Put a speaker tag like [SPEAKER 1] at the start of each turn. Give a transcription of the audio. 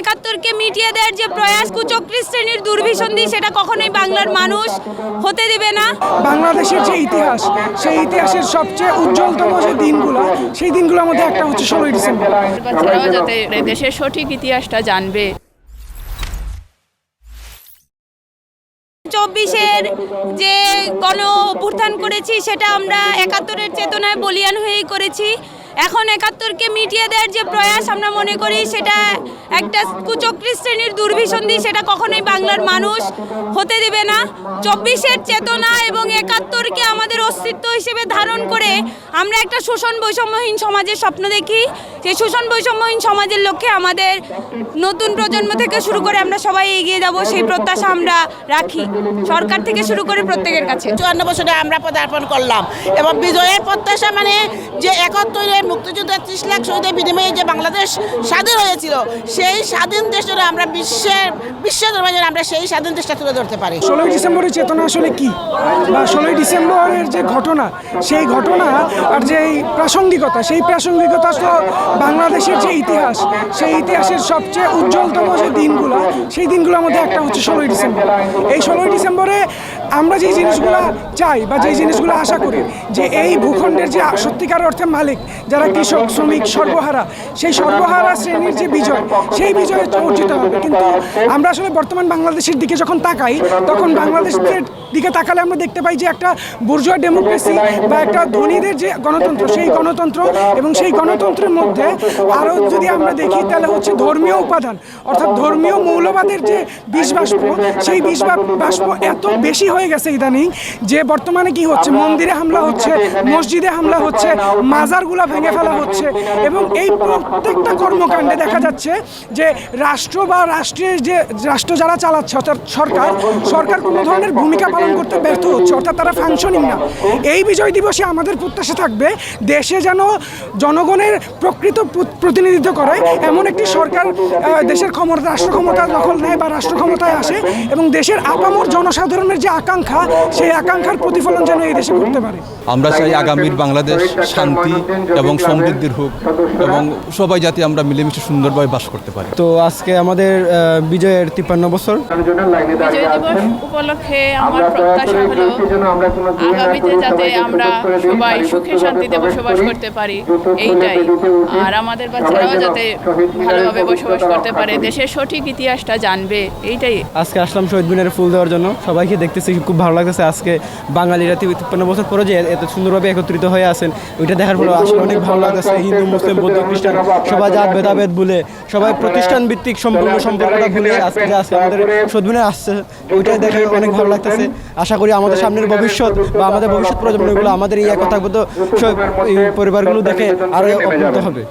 [SPEAKER 1] একাত্তরকে মিটিয়ে দেওয়ার যে প্রয়াস কুচক্রী শ্রেণির দুর্বিসন্ধি সেটা কখনোই বাংলার মানুষ হতে দেবে না।
[SPEAKER 2] বাংলাদেশের যে ইতিহাস সেই ইতিহাসের সবচেয়ে উজ্জ্বলতম যে দিনগুলো সেই দিনগুলোর মধ্যে একটা হচ্ছে ষোলোই ডিসেম্বর।
[SPEAKER 3] বাচ্চারাও যাতে দেশের সঠিক ইতিহাসটা জানবে।
[SPEAKER 1] চব্বিশের যে গণ অভ্যুত্থান করেছি সেটা আমরা একাত্তরের চেতনায় বলিয়ান হয়েই করেছি। এখন একাত্তরকে মিটিয়ে দেওয়ার যে প্রয়াস আমরা মনে করি, সেটা একটা কুচক্রী শ্রেণির দুর্ভিসন্ধি, সেটা কখনোই বাংলার মানুষ হতে দেবে না। চব্বিশের চেতনা এবং একাত্তরকে আমাদের অস্তিত্ব হিসেবে ধারণ করে আমরা একটা শোষণ বৈষম্যহীন সমাজের স্বপ্ন দেখি। সেই শোষণ বৈষম্যহীন সমাজের লক্ষ্যে আমাদের নতুন প্রজন্ম থেকে শুরু করে আমরা সবাই এগিয়ে যাব সেই প্রত্যাশা আমরা রাখি। সরকার থেকে শুরু করে প্রত্যেকের কাছে।
[SPEAKER 4] চুয়ান্ন বছরে আমরা পদার্পণ করলাম এবং বিজয়ের প্রত্যাশা মানে যে একাত্তরের মুক্তিযুদ্ধের ত্রিশ লাখ শহীদের বিনিময়ে যে বাংলাদেশ স্বাধীন হয়েছিল সেই স্বাধীন দেশের আমরা বিশ্বের বিশ্বের দরবারে আমরা সেই স্বাধীন দেশটা তুলে ধরতে পারি।
[SPEAKER 2] ষোলোই ডিসেম্বরের চেতনা আসলে কি? বা ষোলোই ডিসেম্বরের যে ঘটনা সেই ঘটনা আর যে প্রাসঙ্গিকতা, সেই প্রাসঙ্গিকতা তো বাংলাদেশের যে ইতিহাস, সেই ইতিহাসের সবচেয়ে উজ্জ্বলতম যে দিনগুলো, সেই দিনগুলোর মধ্যে একটা হচ্ছে ষোলোই ডিসেম্বর। এই ষোলোই ডিসেম্বরে আমরা যে জিনিসগুলো চাই বা যে জিনিসগুলো আশা করি, যে এই ভূখণ্ডের যে সত্যিকার অর্থে মালিক, যারা কৃষক, শ্রমিক, সর্বহারা, সেই সর্বহারা শ্রেণির যে বিজয়, সেই বিজয়ে অর্জিত হবে। কিন্তু আমরা আসলে বর্তমান বাংলাদেশের দিকে যখন তাকাই, তখন বাংলাদেশের দিকে তাকালে আমরা দেখতে পাই যে একটা বুর্জোয়া ডেমোক্রেসি বা একটা ধনীদের যে গণতন্ত্র সেই গণতন্ত্র এবং সেই গণতন্ত্রের মধ্যে আরও যদি আমরা দেখি তাহলে হচ্ছে ধর্মীয় উপাদান। অর্থাৎ ধর্মীয় মৌলবাদের যে বিষ বাষ্প সেই বিষ বাষ্প এত বেশি হয়ে গেছে ইদানিং যে বর্তমানে কি হচ্ছে? মন্দিরে হামলা হচ্ছে মসজিদে হামলা হচ্ছে মাজারগুলা ভেঙে ফেলা হচ্ছে এবং এই প্রত্যেকটা কর্মকাণ্ডে দেখা যাচ্ছে যে রাষ্ট্র বা রাষ্ট্রের যে রাষ্ট্র যারা চালাচ্ছে অর্থাৎ সরকার সরকার কোনো ধরনের ভূমিকা পালন করতে ব্যর্থ হচ্ছে অর্থাৎ তারা ফাংশনিং না। এই বিজয় দিবসে আমাদের প্রত্যাশা থাকবে দেশে যেন জনগণের প্রকৃত প্রতিনিধিত্ব করে। এমন একটি সরকার দেশের ক্ষমতা রাষ্ট্র ক্ষমতা দখল নেয় বা রাষ্ট্র ক্ষমতায় আসে এবং দেশের আপামর জনসাধারণের যে আকাঙ্ক্ষা সেই আকাঙ্ক্ষার প্রতিফলন যেন এই দেশে করতে পারে।
[SPEAKER 5] আমরা চাই আগামীর বাংলাদেশ শান্তি এবং সমৃদ্ধির হোক এবং সবাই যাতে আমরা মিলেমিশে সুন্দরভাবে বাস করতে পারি।
[SPEAKER 6] তো আজকে আমাদের বিজয়ের তিপ্পান্ন বছর।
[SPEAKER 3] উপলক্ষে আমার প্রত্যাশা হলো আগামীতে যাতে আমরা সবাই সুখে শান্তিতে বসবাস করতে পারি। এইটাই। আর আমাদের বাচ্চারাও যাতে ভালোভাবে বসবাস করতে পারে। দেশের সঠিক ইতিহাসটা জানবে এইটাই।
[SPEAKER 6] আজকে আসলাম শহীদ মিনারে ফুল দেওয়ার জন্য। সবাইকে দেখতেছি খুব ভালো লাগতেছে। আজকে বাঙালিরা তিপ্পান্ন বছর পরে যে এত সুন্দরভাবে একত্রিত হয়ে আছেন ওইটা দেখার পরে আসলে অনেক ভালো লাগতেছে। হিন্দু মুসলিম বৌদ্ধ খ্রিস্টান সবাই জাত ভেদাভেদ ভুলে সবাই প্রতিষ্ঠান ভিত্তিক সম্পূর্ণ সম্পর্কটা ভুলে আজকে যে আজকে আমাদের শহীদ মিনার আসছে ওইটাই দেখে অনেক ভালো লাগতেছে। আশা করি আমাদের সামনের ভবিষ্যৎ বা আমাদের ভবিষ্যৎ প্রজন্মগুলো আমাদের এই একতাবদ্ধ পরিবারগুলো দেখে আরও অপ্রত হবে।